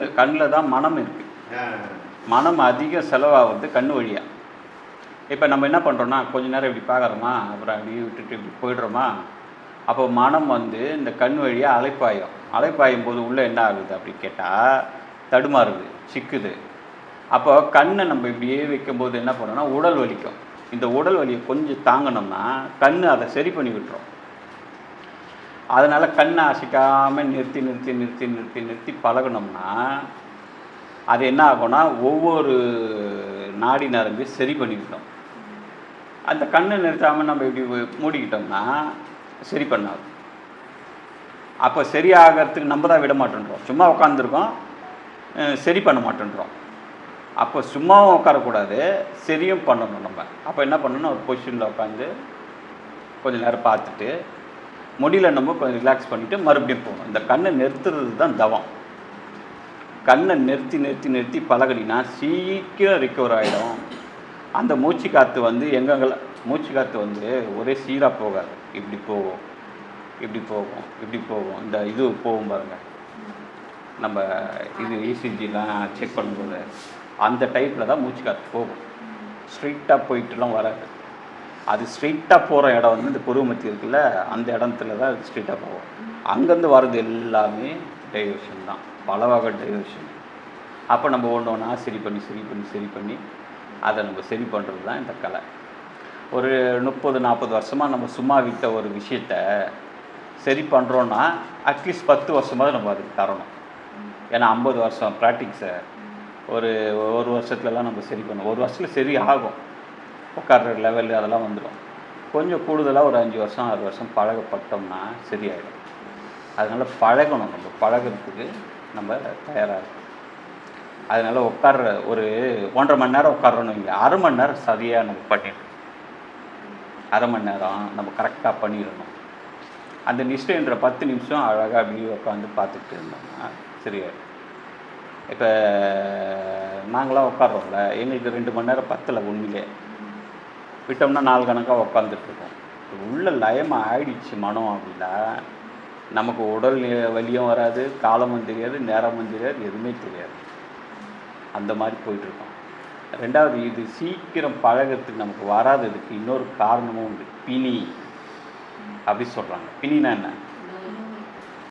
கண்ணில் தான் மனம் இருக்குது மனம் அதிகம் செலவாகுது கண் வழியாக இப்போ நம்ம என்ன பண்ணுறோன்னா கொஞ்ச நேரம் இப்படி பார்க்குறோமா அப்புறம் அப்படியே விட்டுட்டு இப்படி போயிடுறோமா அப்போ மனம் வந்து இந்த கண் வழியாக அலைப்பாயும். அலைப்பாயும் போது உள்ளே என்ன ஆகுது அப்படி கேட்டால் தடுமாறுது சிக்குது. அப்போ கண்ணை நம்ம இப்படியே வைக்கும்போது என்ன பண்ணோம்னா உடல் வலிக்கும். இந்த உடல் வலியை கொஞ்சம் தாங்கினோம்னா கண் அதை சரி பண்ணி விட்டுரும். அதனால் கண் அசைக்காமல் நிறுத்தி நிறுத்தி நிறுத்தி நிறுத்தி நிறுத்தி பழகுனோம்னா அது என்ன ஆகும்னா ஒவ்வொரு நாடி நரம்பு சரி பண்ணிக்கிட்டோம் அந்த கண்ணை நிறுத்தாமல் நம்ம இப்படி மூடிக்கிட்டோம்னா சரி பண்ணாது. அப்போ சரியாகிறதுக்கு நம்ம தான் விட மாட்டேன்றோம். சும்மா உட்காந்துருக்கோம் சரி பண்ண மாட்டேன்றோம். அப்போ சும்மாவும் உட்காரக்கூடாது சரியும் பண்ணணும் நம்ம. அப்போ என்ன பண்ணணும்? ஒரு பொசிஷனில் உட்காந்து கொஞ்சம் நேரம் பார்த்துட்டு முடியல நம்ம கொஞ்சம் ரிலாக்ஸ் பண்ணிவிட்டு மறுபடியும் போகணும். இந்த கண்ணை நிறுத்துறது தான் தவம். கண்ணை நிறுத்தி நிறுத்தி நிறுத்தி பழகினா சீக்கிரம் ரிக்கவர் ஆகிடும் அந்த மூச்சு காற்று வந்து எங்கெங்கெல்லாம் மூச்சு காற்று வந்து ஒரே சீராக போகாது இப்படி போகும் இப்படி போகும் இப்படி போகும். இந்த இது போகும் பாருங்கள் நம்ம இது இசிஜிலாம் செக் பண்ணும்போது அந்த டைப்பில் தான் மூச்சு காற்று போகும். ஸ்ட்ரெயிட்டாக போயிட்டுலாம் வராது. அது ஸ்ட்ரெயிட்டாக போகிற இடம் வந்து இந்த புருவமத்தி இருக்குல்ல அந்த இடத்துல தான் அது ஸ்ட்ரைட்டாக போகும். அங்கேருந்து வர்றது எல்லாமே டைவர்ஷன் தான். பல வகை டைவர்ஷன் அப்போ நம்ம ஒன்று ஒன்றா சரி பண்ணி சரி பண்ணி சரி பண்ணி அதை நம்ம சரி பண்ணுறது தான் இந்த கலை. ஒரு முப்பது நாற்பது வருஷமாக நம்ம சும்மா விட்ட ஒரு விஷயத்த சரி பண்ணுறோன்னா அட்லீஸ்ட் பத்து வருஷமாவது நம்ம அதுக்கு தரணும். ஏன்னா ஐம்பது வருஷம் ப்ராக்டிக்ஸை ஒரு ஒரு வருஷத்துலலாம் நம்ம சரி பண்ணோம் ஒரு வருஷத்தில் சரி ஆகும். உட்கார்ற லெவல் அதெல்லாம் வந்துடும் கொஞ்சம் கூடுதலாக ஒரு அஞ்சு வருஷம் ஆறு வருஷம் பழகப்பட்டோம்னா சரியாயிடும். அதனால் பழகணும் நம்ம. பழகிறதுக்கு நம்ம தயாராக இருக்கணும். அதனால் உட்கார்ற ஒரு ஒன்றரை மணி நேரம் உட்கார்றோன்னு இங்கே அரை மணி நேரம் சரியாக நம்ம பண்ணிடணும். அரை மணி நேரம் நம்ம கரெக்டாக பண்ணிடணும். அந்த நிஷ்டைன்ற பத்து நிமிஷம் அழகாக அப்படியே உட்காந்து பார்த்துட்டு இருந்தோம்னா சரியாயிடும். இப்போ நாங்களாம் உட்கார்றோம்ல. எங்களுக்கு ரெண்டு மணி நேரம் பத்தலை உண்மையிலே. விட்டோம்னா நாலு கணக்காக உட்காந்துட்ருக்கோம் உள்ள லயமாக ஆயிடுச்சு மனம் அப்படின்னா நமக்கு உடல் வலியும் வராது காலமும் தெரியாது நேரமும் தெரியாது எதுவுமே தெரியாது. அந்த மாதிரி போயிட்டுருக்கோம் ரெண்டாவது இது சீக்கிரம் பழகிறதுக்கு நமக்கு வராததுக்கு இன்னொரு காரணமும் உண்டு. பிணி. அப்படி சொல்கிறாங்க பிணினா என்ன?